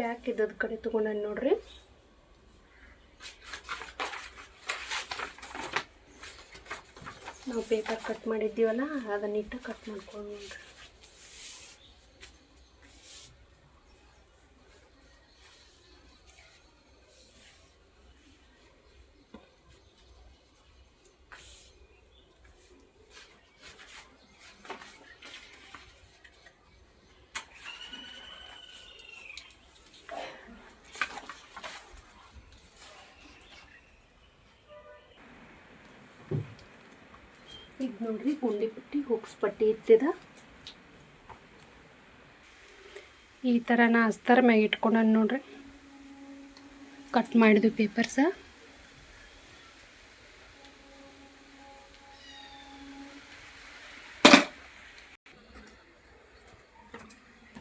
Pack ಇದ್ದದ ಕಡೆ ತೊಗೊಂಡು ನೋಡ್ರಿ. ನಾವು ಪೇಪರ್ ಕಟ್ ಮಾಡಿದ್ದೀವಲ್ಲ ಅದನ್ನ ಇಟ್ಟ ಕಟ್ ಮಾಡ್ಕೊಂಡು ನೋಡ್ರಿ. ಈಗ ನೋಡ್ರಿ ಗುಂಡಿ ಪಟ್ಟಿ ಹುಕ್ಸ್ ಪಟ್ಟಿ ಇತ್ತಿದ ಈ ಥರ ನಾ ಅಸ್ತರ ಮ್ಯಾಗ ಇಟ್ಕೊಂಡ ನೋಡ್ರಿ. ಕಟ್ ಮಾಡಿದ್ವಿ ಪೇಪರ್ಸ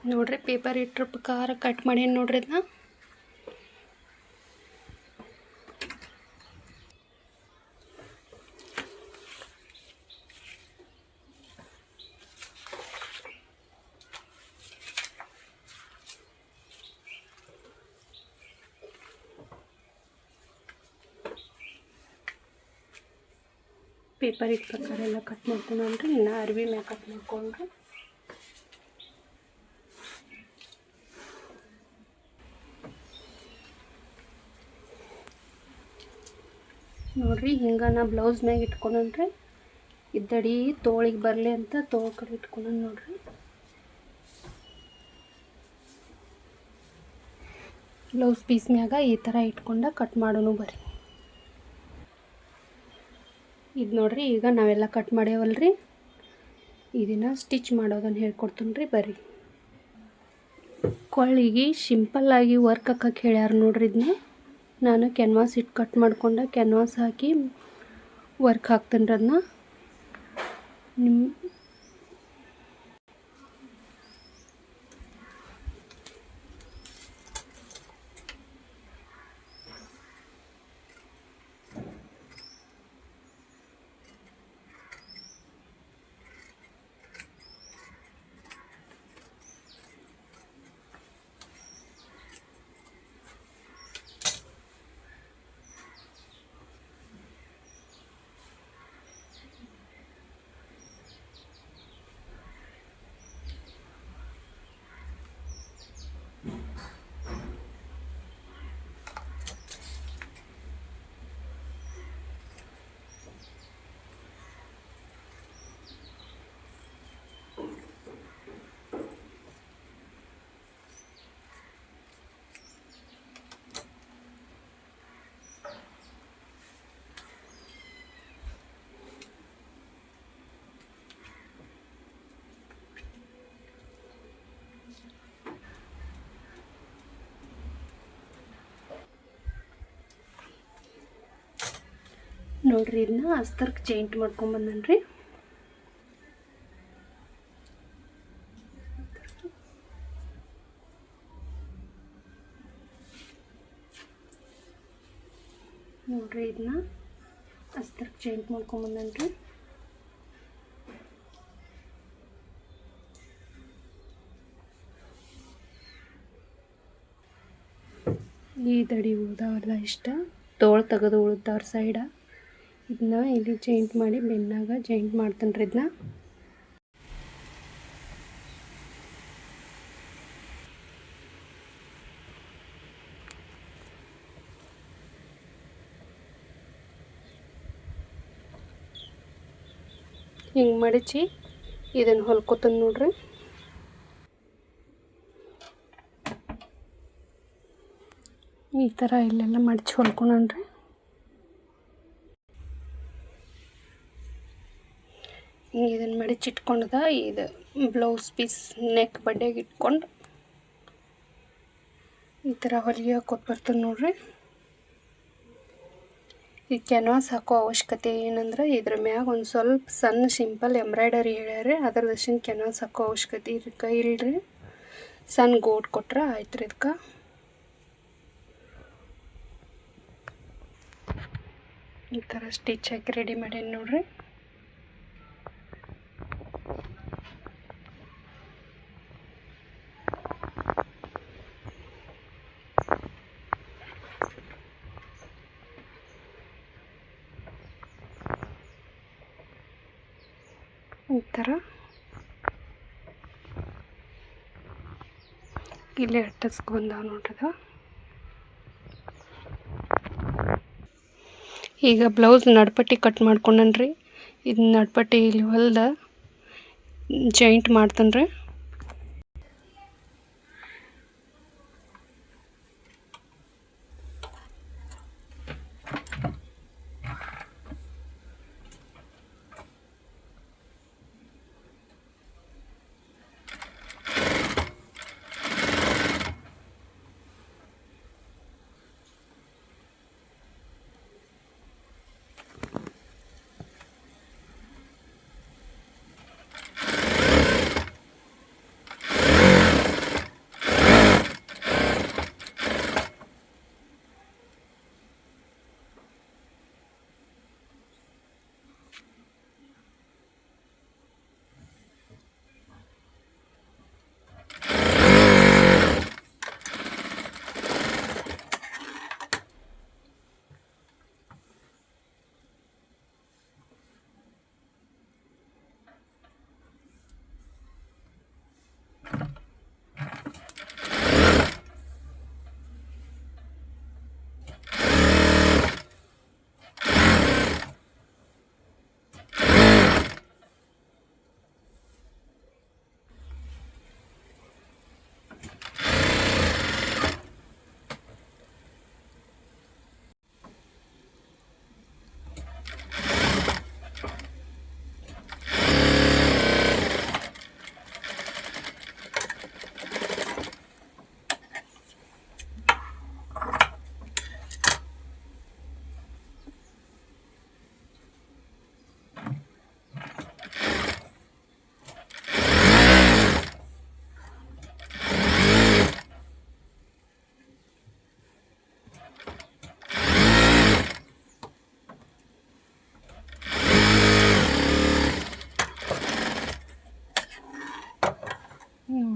ನೋಡ್ರಿ ಪೇಪರ್ ಇಟ್ಟರು ಪ್ರಕಾರ ಕಟ್ ಮಾಡಿ ನೋಡ್ರಿ ಇದನ್ನ ಪೇಪರ್ ಇಟ್ಟು ಪ್ರಕಾರ ಎಲ್ಲ ಕಟ್ ಮಾಡ್ಕೊಂಡ್ರಿ ಇನ್ನು ಅರ್ವಿ ಮ್ಯಾಗ ಕಟ್ ಮಾಡ್ಕೊಂಡ್ರಿ ನೋಡ್ರಿ ಹಿಂಗೆ ನಾ ಬ್ಲೌಸ್ ಮ್ಯಾಗ ಇಟ್ಕೊಂಡ್ರೆ ಇದ್ದಡಿ ತೋಳಿಗೆ ಬರಲಿ ಅಂತ ತೋಳ ಕಡೆ ಇಟ್ಕೊಂಡ್ ನೋಡ್ರಿ. ಬ್ಲೌಸ್ ಪೀಸ್ ಮ್ಯಾಗ ಈ ಥರ ಇಟ್ಕೊಂಡ ಕಟ್ ಮಾಡೋನು ಬರ್ರಿ. ಇದು ನೋಡ್ರಿ, ಈಗ ನಾವೆಲ್ಲ ಕಟ್ ಮಾಡ್ಯಾವಲ್ರಿ. ಇದನ್ನು ಸ್ಟಿಚ್ ಮಾಡೋದನ್ನು ಹೇಳ್ಕೊಡ್ತೀನಿ ರೀ ಬರ್ರಿ. ಕೊಳ್ಳಿಗೆ ಸಿಂಪಲ್ಲಾಗಿ ವರ್ಕ್ ಹಾಕಕ್ಕೆ ಹೇಳ್ಯಾರ ನೋಡ್ರಿ ಇದನ್ನ ನಾನು ಕ್ಯಾನ್ವಾಸ್ ಇಟ್ಟು ಕಟ್ ಮಾಡ್ಕೊಂಡ ಕ್ಯಾನ್ವಾಸ್ ಹಾಕಿ ವರ್ಕ್ ಹಾಕ್ತೀನಿ ರೀ ಅದನ್ನ ನಿಮ್ಮ ನೋಡ್ರಿ ಇದನ್ನ ಅಸ್ತರ್ಕ್ ಚೇಂಟ್ ಮಾಡ್ಕೊಂಬಂದನ್ರಿ ನೋಡ್ರಿ ಇದನ್ನ ಅಸ್ತರ್ಕ್ ಚೇಂಟ್ ಮಾಡ್ಕೊಂಬಂದನ್ರಿ ಈ ದಡಿ ಉಳ್ದಾವಲ್ಲ ಇಷ್ಟ? ತೋಳು ತೆಗೆದು ಉಳ್ದವ್ರ ಸೈಡ ಇದನ್ನ ಇಲ್ಲಿ ಜೈಂಟ್ ಮಾಡಿ ಬೆನ್ನಾಗ ಜಾಯಿಂಟ್ ಮಾಡ್ತಾನೆ ರೀ ಇದನ್ನ ಹಿಂಗೆ ಮಡಚಿ ಇದನ್ನು ಹೊಲ್ಕೊತಾನೆ ನೋಡ್ರಿ. ಈ ಥರ ಇಲ್ಲೆಲ್ಲ ಮಡಚಿ ಹೊಲ್ಕೊಳನ್ರಿ ಹಿಂಗೆ ಮಡಚಿಟ್ಕೊಂಡದ ಇದು ಬ್ಲೌಸ್ ಪೀಸ್ ನೆಕ್ ಬಡ್ಡೆಗೆ ಇಟ್ಕೊಂಡು ಈ ಥರ ಹೊಲಿಗೆ ಬರ್ತದೆ ನೋಡ್ರಿ. ಈ ಕ್ಯಾನ್ವಾಸ್ ಹಾಕೋ ಅವಶ್ಯಕತೆ ಏನಂದ್ರೆ ಇದ್ರ ಮ್ಯಾಗ ಒಂದು ಸ್ವಲ್ಪ ಸಣ್ಣ ಸಿಂಪಲ್ ಎಂಬ್ರಾಯ್ಡರಿ ಹೇಳ್ಯಾರ ಅದ್ರ ದರ್ಶನ ಕ್ಯಾನ್ವಾಸ್ ಹಾಕೋ ಅವಶ್ಯಕತೆ ಇದಕ್ಕೆ ಇಲ್ರಿ. ಸಣ್ಣ ಗೋಟ್ ಕೊಟ್ರೆ ಆಯ್ತು ರೀ ಇದಕ್ಕೆ ಈ ಥರ ಸ್ಟಿಚ್ ಹಾಕಿ ರೆಡಿ ಮಾಡೀನಿ ನೋಡ್ರಿ ಈ ಥರ. ಇಲ್ಲೇ ಅಟ್ಟಿಸ್ಕೊಂಡ ನೋಡ್ರದ ಈಗ ಬ್ಲೌಸ್ ನಡ್ಪಟ್ಟಿ ಕಟ್ ಮಾಡ್ಕೊಂಡನ್ರಿ. ಇದು ನಡ್ಪಟ್ಟಿ ಇಲ್ಲಿ ಹೊಲ್ದ ಜಾಯಿಂಟ್ ಮಾಡ್ತಾನೆ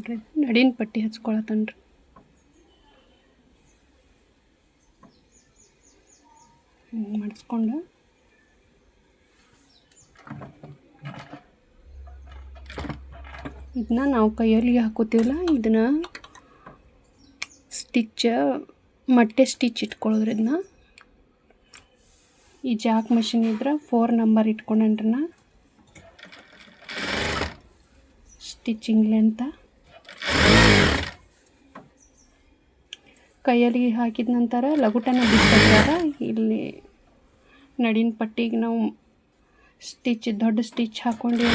ನೋಡ್ರಿ. ನಡಿನ ಪಟ್ಟಿ ಹಚ್ಕೊಳತನ್ರಿ ಮಡಿಸ್ಕೊಂಡು ಮಾಡಿಸ್ಕೊಂಡು. ಇದನ್ನ ನಾವು ಕೈಯಲ್ಲಿ ಹಾಕೋತೀವಲ್ಲ, ಇದನ್ನ ಸ್ಟಿಚ್ ಮೊಟ್ಟೆ ಸ್ಟಿಚ್ ಇಟ್ಕೊಳ್ಳೋದ್ರಿ ಇದನ್ನ. ಈ ಜಾಕ್ ಮಷಿನ್ ಇದ್ರೆ ಫೋರ್ ನಂಬರ್ ಇಟ್ಕೊಂಡ್ರನ್ನ ಸ್ಟಿಚಿಂಗ್ ಲೆಂತ ಕೈಯಲ್ಲಿ ಹಾಕಿದ ನಂತರ ಲಗುಟನ ಬಿಟ್ಟಾಗ ಇಲ್ಲಿ ನಡಿನ ಪಟ್ಟಿಗೆ ನಾವು ಸ್ಟಿಚ್ ದೊಡ್ಡ ಸ್ಟಿಚ್ ಹಾಕ್ಕೊಂಡು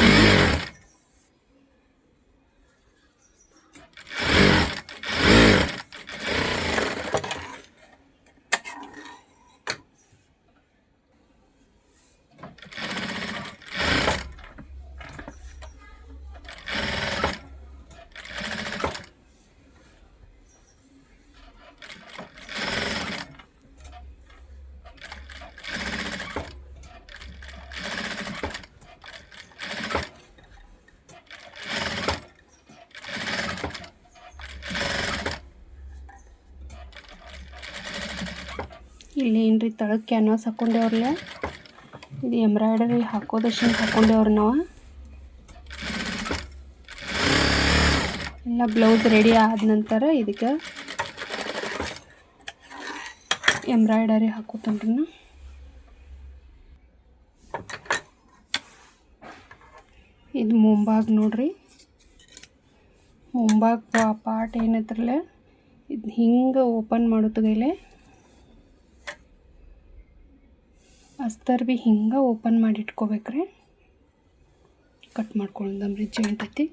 ಇಲ್ಲಿ ಏನ್ರಿ ತಳಕ್ ಕ್ಯಾನ್ವಾಸ್ ಹಾಕ್ಕೊಂಡೇವ್ರಲ್ಲ ಇದು ಎಂಬ್ರಾಯ್ಡರಿ ಹಾಕೋದಷ್ಟು ಹಾಕ್ಕೊಂಡೇವ್ರಿ ನಾವು ಎಲ್ಲ ಬ್ಲೌಸ್ ರೆಡಿ ಆದ ನಂತರ ಇದಕ್ಕೆ ಎಂಬ್ರಾಯ್ಡರಿ ಹಾಕೋತನ್ರಿ ನಾ ಇದು ಮುಂಭಾಗ ನೋಡ್ರಿ. ಮುಂಭಾಗ ಪಾರ್ಟ್ ಏನತ್ರಲ್ಲ ಇದು ಹಿಂಗೆ ಓಪನ್ ಮಾಡೋತಗೈಲೆ ಅಸ್ತರ್ ಭೀ ಹಿಂಗೆ ಓಪನ್ ಮಾಡಿ ಇಟ್ಕೋಬೇಕ್ರಿ. ಕಟ್ ಮಾಡ್ಕೊಂಡಂಬ್ರಿ ಜಾಯಿಂಟ್ ಐತಿ.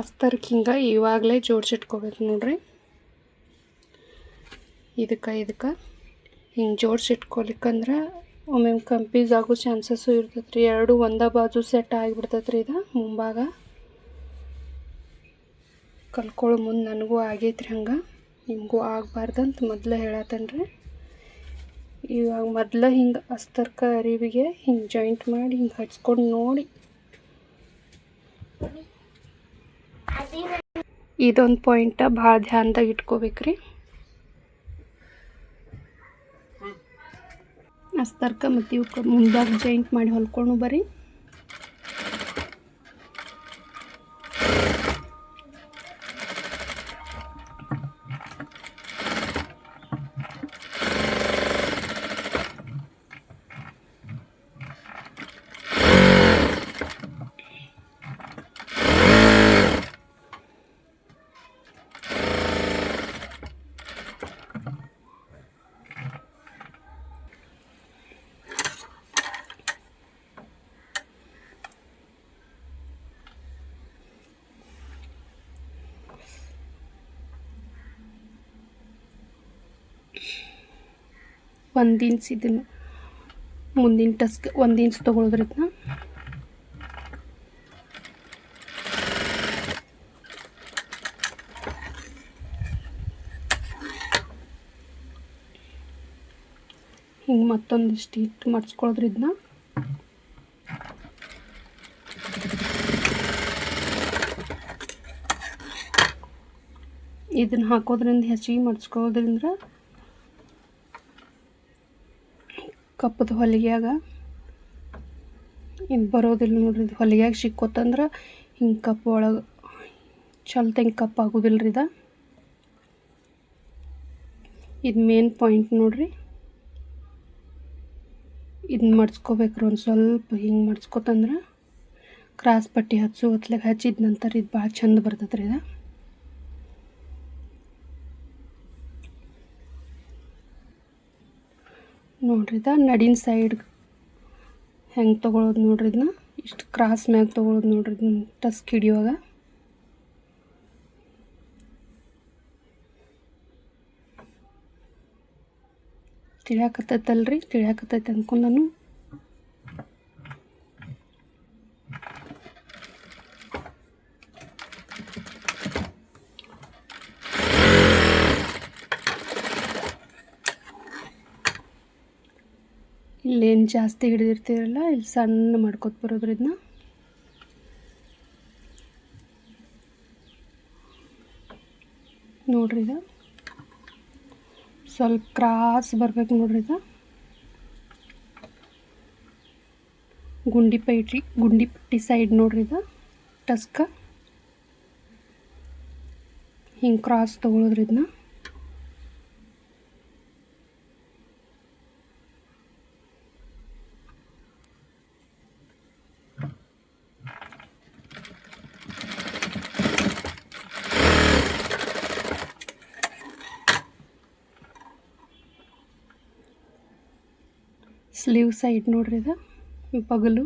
ಅಸ್ತರ್ಗೆ ಹಿಂಗೆ ಇವಾಗಲೇ ಜೋಡಿಸಿಟ್ಕೋಬೇಕು ನೋಡ್ರಿ. ಇದಕ್ಕೆ ಇದಕ್ಕೆ ಹಿಂಗೆ ಜೋಡಿಸಿಟ್ಕೊಲಿಕ್ಕಂದ್ರೆ ಒಮ್ಮೊಮ್ಮೆ ಕಂಪೀಸ್ ಆಗೋ ಚಾನ್ಸಸ್ಸು ಇರ್ತೈತೆ ರೀ ಎರಡು ಒಂದೇ ಬಾಜು ಸೆಟ್ ಆಗಿಬಿಡ್ತೈತೆ ರೀ ಇದು ಮುಂಭಾಗ. ಕಲ್ಕೊಳ್ಳೋ ಮುಂದೆ ನನಗೂ ಆಗೈತ್ರಿ ಹಂಗೆ. ನಿಮಗೂ ಆಗಬಾರ್ದಂತ ಮೊದಲೇ ಹೇಳತ್ತೇನೆ ರೀ ಇವಾಗ ಮೊದಲ ಹಿಂಗೆ ಅಸ್ತರ್ಕ ಅರಿವಿಗೆ ಹಿಂಗೆ ಜಾಯಿಂಟ್ ಮಾಡಿ ಹಿಂಗೆ ಹಚ್ಕೊಂಡು ನೋಡಿ. ಇದೊಂದು ಪಾಯಿಂಟ ಭಾಳ ಧ್ಯಾನದಾಗ ಇಟ್ಕೋಬೇಕ್ರಿ. ಅಸ್ತರ್ಕ ಮತ್ತು ಇವಕ್ಕೆ ಮುಂದಾಗ ಜಾಯಿಂಟ್ ಮಾಡಿ ಹೊಲ್ಕೊಂಡು ಬರ್ರಿ. ಒಂದು ಇಂಚ್ ಇದನ್ನು ಮುಂದಿನ ಟಸ್ಕ್, ಒಂದು ಇಂಚ್ ತೊಗೊಳೋದ್ರಿಂದ ಹಿಂಗೆ ಮತ್ತೊಂದಿಷ್ಟು ಹಿಟ್ಟು ಮಡ್ಸ್ಕೊಳ್ಳೋದ್ರಿಂದ ಇದನ್ನು ಹಾಕೋದ್ರಿಂದ ಹೆಚ್ಚಿಗೆ ಮಡ್ಸ್ಕೊಳ್ಳೋದ್ರಿಂದ ಕಪ್ಪದ ಹೊಲಿಗೆಯಾಗ. ಇದು ಬರೋದಿಲ್ಲ ನೋಡ್ರಿ, ಇದು ಹೊಲಿಗೆಯಾಗ ಸಿಕ್ಕೋತಂದ್ರೆ ಹಿಂಗೆ ಕಪ್ ಒಳಗೆ ಚಲ್ತಂಗೆ ಕಪ್ ಆಗೋದಿಲ್ಲ ರೀ ಇದು. ಇದು ಮೇನ್ ಪಾಯಿಂಟ್ ನೋಡ್ರಿ. ಇದನ್ನ ಮಡ್ಸ್ಕೋಬೇಕ್ರಿ ಒಂದು ಸ್ವಲ್ಪ ಹಿಂಗೆ ಮಡ್ಸ್ಕೊತಂದ್ರೆ ಕ್ರಾಸ್ ಪಟ್ಟಿ ಹಚ್ಚು ಹೊತ್ಲಾಗ ಹಚ್ಚಿದ ನಂತರ ಇದು ಭಾಳ ಚಂದ ಬರ್ತದ್ರಿ ಇದು. ನೋಡ್ರಿ ಇದ ನಡಿನ ಸೈಡ್ ಹೆಂಗೆ ತೊಗೊಳೋದು ನೋಡ್ರಿ ಇದನ್ನ. ಇಷ್ಟು ಕ್ರಾಸ್ ಮ್ಯಾಗ ತೊಗೊಳೋದು ನೋಡ್ರಿ ಇದನ್ನ ಟಸ್ಕ್ ಹಿಡಿಯುವಾಗ. ತಿಳಿಯಾಕತ್ತೈತಲ್ರಿ, ತಿಳಿಯಾಕತ್ತೈತೆ ಅಂದ್ಕೊಂಡು ನಾನು ಇಲ್ಲೇನು ಜಾಸ್ತಿ ಹಿಡಿದಿರ್ತೀರಲ್ಲ, ಇಲ್ಲಿ ಸಣ್ಣ ಮಾಡ್ಕೊತ ಬರೋದ್ರಿಂದ? ನೋಡ್ರಿ ಇದು ಸ್ವಲ್ಪ ಕ್ರಾಸ್ ಬರ್ಬೇಕು ನೋಡ್ರಿ ಇದು ಗುಂಡಿ ಪೈಟ್ರಿ, ಗುಂಡಿ ಸೈಡ್ ನೋಡ್ರಿ ಇದು ಟಸ್ಕ. ಹಿಂಗೆ ಕ್ರಾಸ್ ತೊಗೊಳೋದ್ರಿ ಸ್ಲೀವ್ ಸೈಡ್ ನೋಡ್ರಿ ಇದು? ಬಗಲು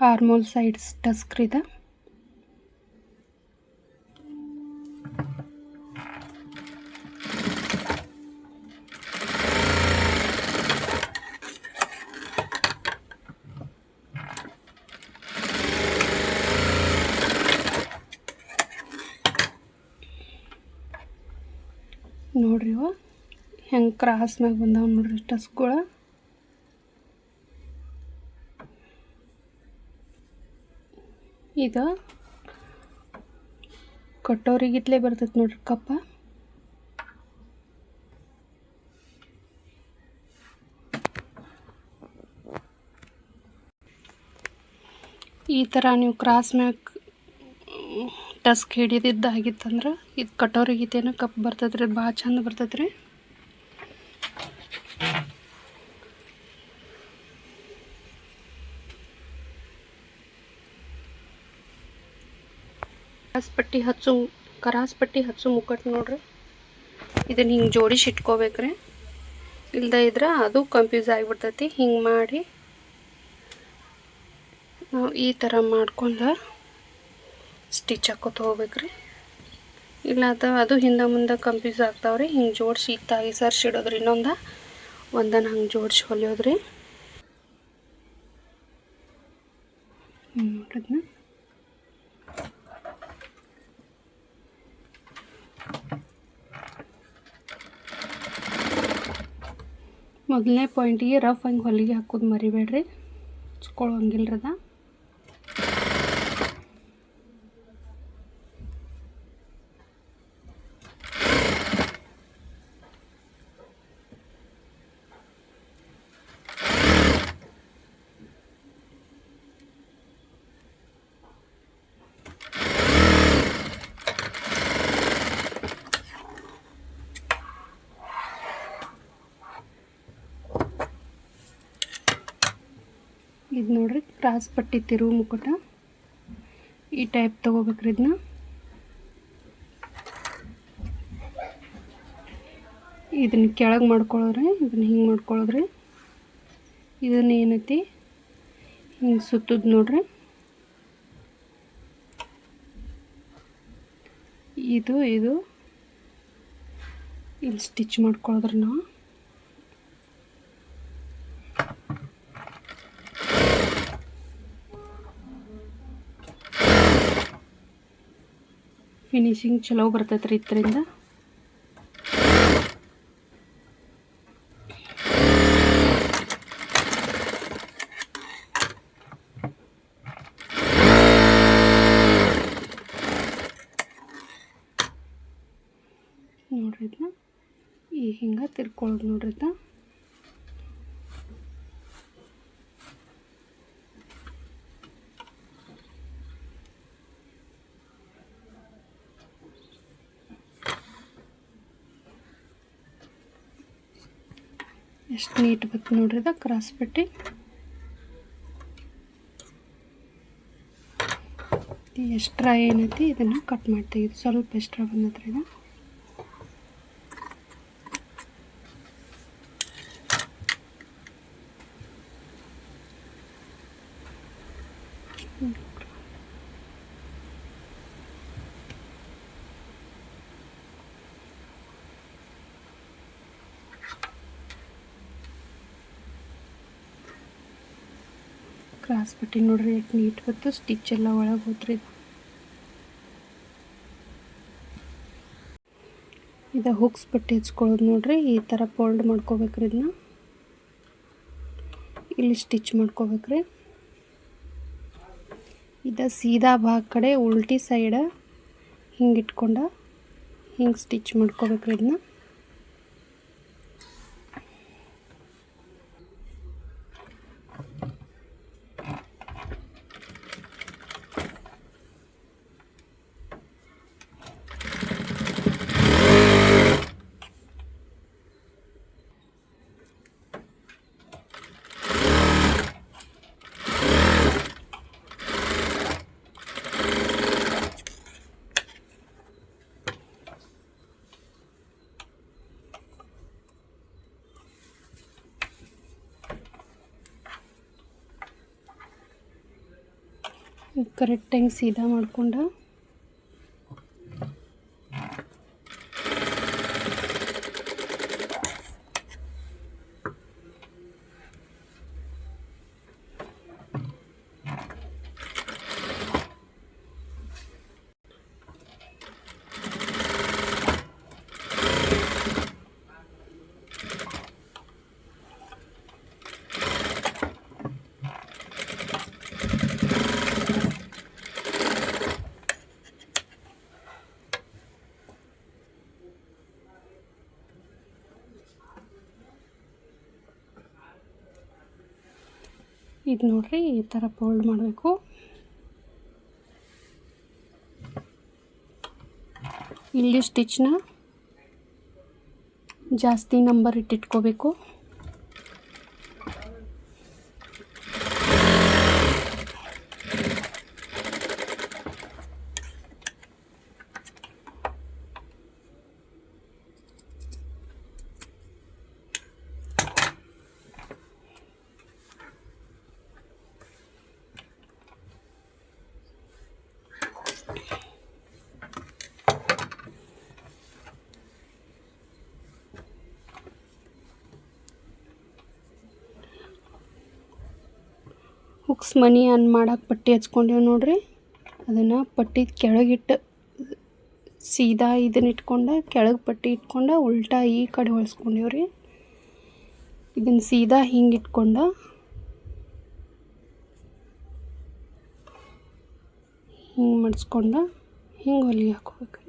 ಆರ್ಮೋಲ್ ಸೈಡ್ಸ್ ಟಸ್ಕ್ ಇದೆ. ನೋಡ್ರಿ ಹೆಂಗೆ ಕ್ರಾಸ್ ಮ್ಯಾಗ ಬಂದಾವ ನೋಡ್ರಿ ಟಸ್ಗಳು ಇದು ಕಟ್ಟೋರಿಗಿತ್ಲೇ ಬರ್ತೈತೆ ನೋಡ್ರಿ ಕಪ್ಪ. ಈ ಥರ ನೀವು ಕ್ರಾಸ್ ಮ್ಯಾಗ ಟಸ್ಕ್ ಹಿಡಿದಿದ್ದಾಗಿತ್ತಂದ್ರೆ ಇದು ಕಟ್ಟೋರಿಗಿತ್ತೇನೋ ಕಪ್ ಬರ್ತೈತ್ರಿ, ಭಾಳ ಚಂದ ಬರ್ತೈತ್ರಿ. ಕರಾಸ್ ಪಟ್ಟಿ ಹಚ್ಚು ಕರಾಸ್ ಪಟ್ಟಿ ಹಚ್ಚು ಮುಕ್ಕಟ್ಟು ನೋಡ್ರಿ. ಇದನ್ನು ಹಿಂಗೆ ಜೋಡಿಸಿ ಇಟ್ಕೋಬೇಕ್ರಿ. ಇಲ್ದ ಇದ್ರೆ ಅದು ಕನ್ಫ್ಯೂಸ್ ಆಗಿಬಿಡ್ತೈತಿ. ಹಿಂಗೆ ಮಾಡಿ ನಾವು ಈ ಥರ ಮಾಡ್ಕೊಂಡು ಸ್ಟಿಚ್ ಹಾಕೋತ ಹೋಗ್ಬೇಕ್ರಿ. ಇಲ್ಲ ಅದು ಹಿಂದೆ ಮುಂದೆ ಕನ್ಫ್ಯೂಸ್ ಆಗ್ತಾವ್ರಿ. ಹಿಂಗೆ ಜೋಡಿಸಿ ಇತ್ತಾಗಿ ಸರ್ಸಿ ಇಡೋದ್ರಿ ಇನ್ನೊಂದು. ಒಂದನ್ನು ಹಂಗೆ ಜೋಡಿಸಿ ಹೊಲಿಯೋದ್ರಿ. ನೋಡ್ರಿದ್ನ ಮೊದಲನೇ ಪಾಯಿಂಟಿಗೆ ರಫ್ ಹಂಗೆ ಹೊಲಿಗೆ ಹಾಕೋದು ಮರಿಬೇಡ್ರಿ. ಹಚ್ಕೊಳ್ಳೋಂಗಿಲ್ರದ ಇದು ನೋಡ್ರಿ, ಕ್ರಾಸ್ ಪಟ್ಟಿ ತಿರುವು ಮುಕುಟ. ಈ ಟೈಪ್ ತೊಗೋಬೇಕ್ರಿ ಇದನ್ನ ಇದನ್ನ ಕೆಳಗೆ ಮಾಡ್ಕೊಳ್ಳೋದ್ರಿ ಇದನ್ನ ಹಿಂಗೆ ಮಾಡ್ಕೊಳ್ಳೋದ್ರಿ ಇದನ್ನ ಏನೈತಿ, ಹಿಂಗೆ ಸುತ್ತದ ನೋಡ್ರಿ. ಇದು ಇದು. ಇಲ್ಲಿ ಸ್ಟಿಚ್ ಮಾಡ್ಕೊಳ್ಳೋದ್ರಿ ನಾವು. ಫಿನಿಶಿಂಗ್ ಚಲೋ ಬರ್ತೈತೆ ರೀ ಇದರಿಂದ? ನೋಡ್ರಿ ಈ ಹಿಂಗೆ ತಿರ್ಕೊಳ್ಳೋದು ನೋಡ್ರಿ ನೀಟ್ ನೋಡ್ರಿ ಇದು ಕ್ರಾಸ್ ಪಟ್ಟಿ. ಎಕ್ಸ್ಟ್ರಾ ಏನೈತಿ ಇದನ್ನು ಕಟ್ ಮಾಡ್ತೀವಿ. ಸ್ವಲ್ಪ ಎಕ್ಸ್ಟ್ರಾ ಬಂದತ್ರಿ ಇದು ಕ್ರಾಸ್ ಪಟ್ಟಿ ನೋಡ್ರಿ ಎಷ್ಟು ನೀಟ್ ಬತ್ತು ಸ್ಟಿಚ್ ಎಲ್ಲ ಒಳಗೆ ಹೋದ್ರಿ ಇದು ಹುಕ್ಸ್ ಪಟ್ಟಿ ಹಚ್ಕೊಳ್ಳೋದು ನೋಡ್ರಿ, ಈ ಥರ ಫೋಲ್ಡ್ ಮಾಡ್ಕೋಬೇಕ್ರಿ ಇದನ್ನ ಇಲ್ಲಿ ಸ್ಟಿಚ್ ಮಾಡ್ಕೋಬೇಕ್ರಿ. ಇದು ಸೀದಾ ಭಾಗ ಕಡೆ, ಉಲ್ಟಿ ಸೈಡ ಹಿಂಗೆ ಇಟ್ಕೊಂಡು ಹಿಂಗೆ ಸ್ಟಿಚ್ ಮಾಡ್ಕೋಬೇಕ್ರಿ ಇದನ್ನ ಕರೆಕ್ಟಾಗಿ ಸೀದಾ ಮಾಡ್ಕೊಂಡು ಇದು ನೋಡ್ರಿ ಈ ಥರ ಫೋಲ್ಡ್ ಮಾಡಬೇಕು. ಇಲ್ಲಿ ಸ್ಟಿಚ್ನ ಜಾಸ್ತಿ ನಂಬರ್ ಇಟ್ಟಿಟ್ಕೋಬೇಕು. ಮನಿ ಅನ್ ಮಾಡಕ್ಕೆ ಪಟ್ಟಿ ಹಚ್ಕೊಂಡೇವೆ ನೋಡ್ರಿ. ಅದನ್ನು ಪಟ್ಟಿ ಕೆಳಗಿಟ್ಟು ಸೀದಾ ಇದನ್ನ ಇಟ್ಕೊಂಡ, ಕೆಳಗೆ ಪಟ್ಟಿ ಇಟ್ಕೊಂಡು, ಉಲ್ಟಾ ಈ ಕಡೆ ಹೊಳ್ಸ್ಕೊಂಡೇವು ರೀ ಇದನ್ನು ಸೀದಾ ಹಿಂಗೆ ಇಟ್ಕೊಂಡು. ಹಿಂಗೆ ಮಡಿಸ್ಕೊಂಡು, ಹಿಂಗೆ ಹೊಲಿಗೆ ಹಾಕೋಬೇಕು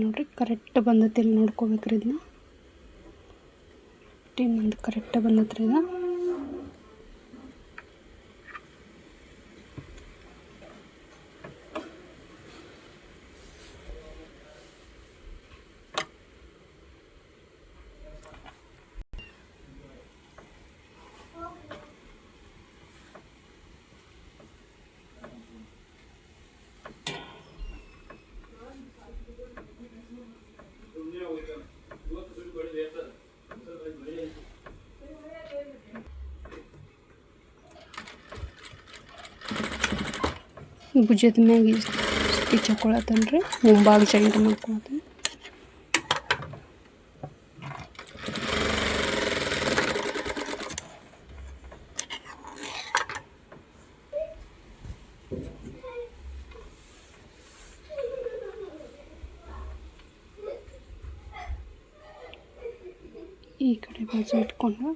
ನೋಡ್ರಿ ಕರೆಕ್ಟ್ ಬಂದತ್ತೆ ನೋಡ್ಕೋಬೇಕ್ರಿ ಇದನ್ನ. ಇನ್ನೊಂದು ಕರೆಕ್ಟ್ ಬಂದತ್ರಿ ಇದು. ಭುಜದ ಮ್ಯಾಗ ಸ್ಟಿಚ್ ಹಾಕೊಳತ್ತನ್ರಿ ಮುಂಭಾಗ ಜಾಯಿಂಟ್ ಮಾಡ್ಕೊಳತ್ತೇನೆ. ಈ ಕಡೆ ಬಾಜು ಇಟ್ಕೊಂಡು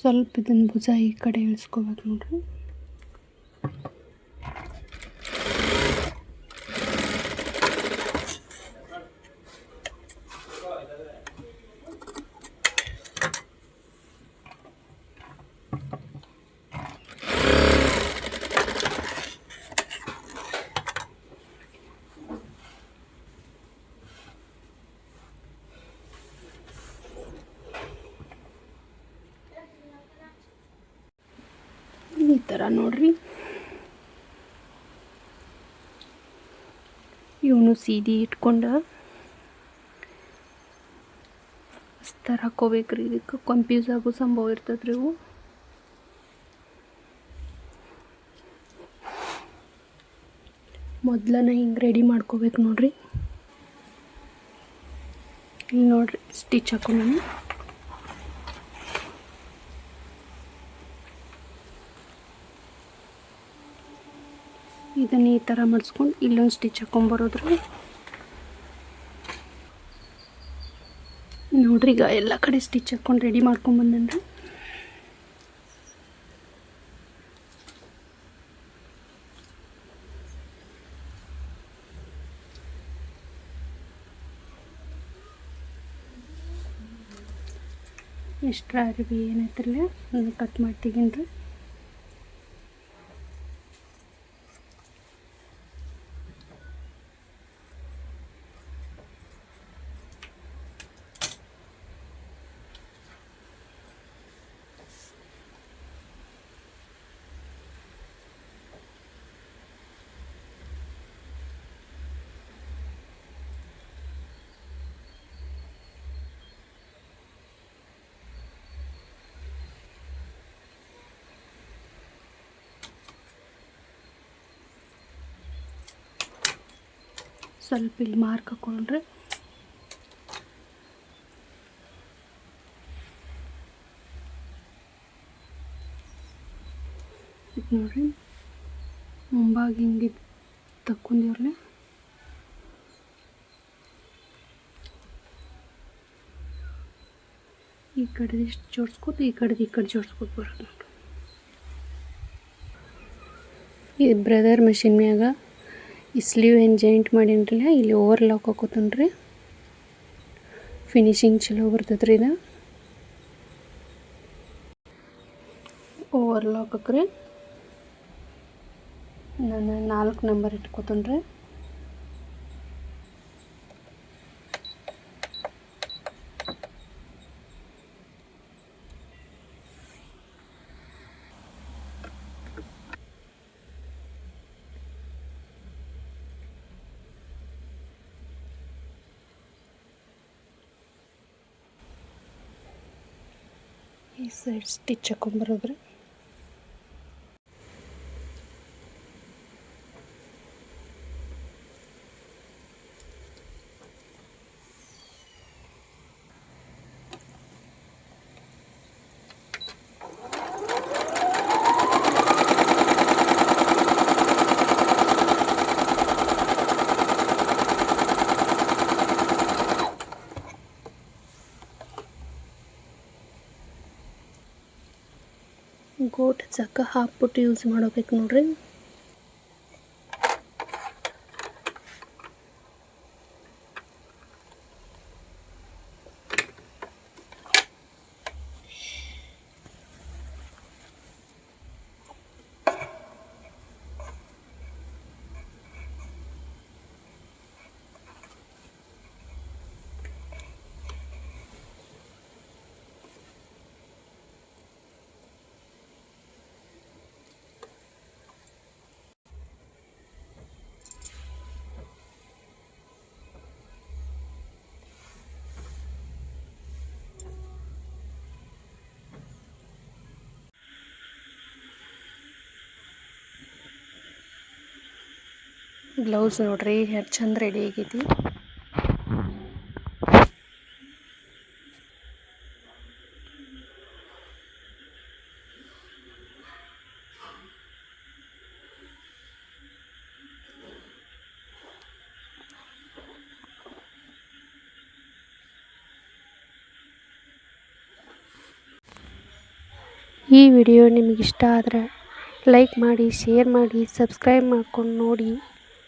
ಸ್ವಲ್ಪ ಇದನ್ನ ಭುಜ ಈ ಕಡೆ ಇಳಿಸ್ಕೋಬೇಕು ನೋಡ್ರಿ ಈ ಥರ ನೋಡ್ರಿ ಇವನು ಸೀದಿ ಇಟ್ಕೊಂಡು ಅಸ್ತರ ಹಾಕೋಬೇಕ್ರಿ. ಇದಕ್ಕೆ ಕನ್ಫ್ಯೂಸ್ ಆಗೋ ಸಂಭವ ಇರ್ತದ್ರಿ ಇವು. ಮೊದ್ಲನ ಹಿಂಗೆ ರೆಡಿ ಮಾಡ್ಕೋಬೇಕು ನೋಡ್ರಿ. ಇಲ್ಲಿ ನೋಡ್ರಿ ಸ್ಟಿಚ್ ಹಾಕೊಂಡು ಇದನ್ನ ಈ ಥರ ಮಾಡಿಸ್ಕೊಂಡು ಇಲ್ಲೊಂದು ಸ್ಟಿಚ್ ಹಾಕೊಂಬರೋದ್ರಿ ನೋಡ್ರಿ ಈಗ ಎಲ್ಲ ಕಡೆ ಸ್ಟಿಚ್ ಹಾಕ್ಕೊಂಡು ರೆಡಿ ಮಾಡ್ಕೊಂಬಂದ್ರೆ ಎಕ್ಸ್ಟ್ರಾ ಅರಿವಿ ಏನೈತ್ರಲ್ಲ ಕಟ್ ಮಾಡಿ ಸ್ವಲ್ಪ ಇಲ್ಲಿ ಮಾರ್ಕ್ ಹಾಕೊಂಡ್ರೆ. ಇದು ನೋಡ್ರಿ. ಮುಂಭಾಗ ಹಿಂಗೆ ತಕ್ಕೊಂಡಿರ್ಲಿ ಈ ಕಡೆ ಇಷ್ಟು ಜೋಡಿಸ್ಕೊತು, ಈ ಕಡೆದು ಈ ಕಡೆ ಜೋಡಿಸ್ಕೊತ ಬರೋದು ನೋಡ್ರಿ. ಈ ಬ್ರದರ್ ಮಷಿನ್ ಮ್ಯಾಗ ಈ ಸ್ಲೀವ್ ಏನು ಜಾಯಿಂಟ್ ಮಾಡೀನಿ ಇಲ್ಲಿ ಓವರ್ ಲಾಕ್ ಹಾಕೋತನ್ರಿ. ಫಿನಿಶಿಂಗ್ ಚಲೋ ಬರ್ತೈತ್ರಿ ಇದು. ಓವರ್ ಲಾಕ್ ಹಾಕ್ರಿ. ನಾನು ನಾಲ್ಕು ನಂಬರ್ ಇಟ್ಕೋತನ್ರಿ. ಈ ಸೈಡ್ ಸ್ಟಿಚ್ ಹಾಕೊಂಬರೋದ್ರಿ ಗೋಟ್ ಚಕ್ಕ ಹಾಕ್ಬಿಟ್ಟು ಯೂಸ್ ಮಾಡಬೇಕು ನೋಡ್ರಿ. ಬ್ಲೌಸ್ ನೋಡ್ರಿ ಎಷ್ಟು ಚಂದ ರೆಡಿ ಆಗೈತಿ. ಈ ವಿಡಿಯೋ ನಿಮಗೆ ಇಷ್ಟ ಆದರೆ ಲೈಕ್ ಮಾಡಿ ಶೇರ್ ಮಾಡಿ ಸಬ್ಸ್ಕ್ರೈಬ್ ಮಾಡ್ಕೊಂಡು ನೋಡಿ.